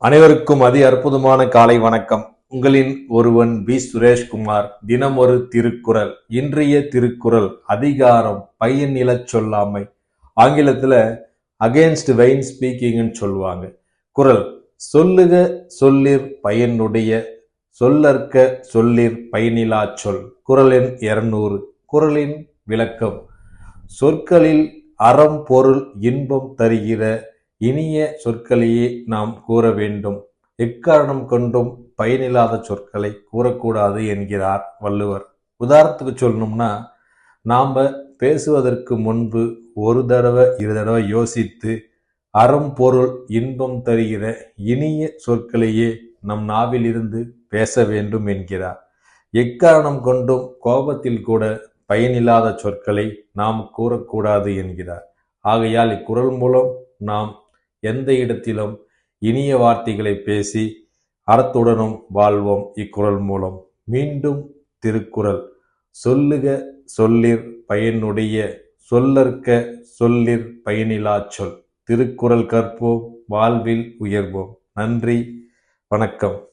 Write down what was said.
அனைவருக்கும் அதி அற்புதமான காலை வணக்கம். உங்களின் ஒருவன் பி சுரேஷ்குமார் தினம் ஒரு திருக்குறள் இன்றைய திருக்குறள் அதிகாரம் பையன் நில சொல்லாமை. ஆங்கிலத்தில் அகேன்ஸ்ட் வெயின் ஸ்பீக்கிங்னு சொல்லுவாங்க. குறள் சொல்லுக சொல்லிர் பயனுடைய சொல்லற்க சொல்லிற் பயனிலா சொல். குரலின் இருநூறு குறளின் விளக்கம். சொற்களில் அறம் பொருள் இன்பம் தருகிற இனிய சொற்களையே நாம் கூற வேண்டும். எக்காரணம் கொண்டும் பயனில்லாத சொற்களை கூறக்கூடாது என்கிறார் வள்ளுவர். உதாரணத்துக்கு சொல்லணும்னா நாம் பேசுவதற்கு முன்பு ஒரு தடவை இரு தடவை யோசித்து அறம் பொருள் இன்பம் தருகிற இனிய சொற்களையே நம் நாவிலிருந்து பேச வேண்டும் என்கிறார். எக்காரணம் கொண்டும் கோபத்தில் கூட பயனில்லாத சொற்களை நாம் கூறக்கூடாது என்கிறார். ஆகையால் இக்குரல் மூலம் நாம் எந்த இடத்திலும் இனிய வார்த்தைகளை பேசி அறத்துடனும் வாழ்வோம் இக்குறள் மூலம். மீண்டும் திருக்குறள். சொல்லுக சொல்லிற் பயனுடைய சொல்லற்க சொல்லிற் பயனிலா சொல். திருக்குறள் கற்போம் வாழ்வில் உயர்வோம். நன்றி வணக்கம்.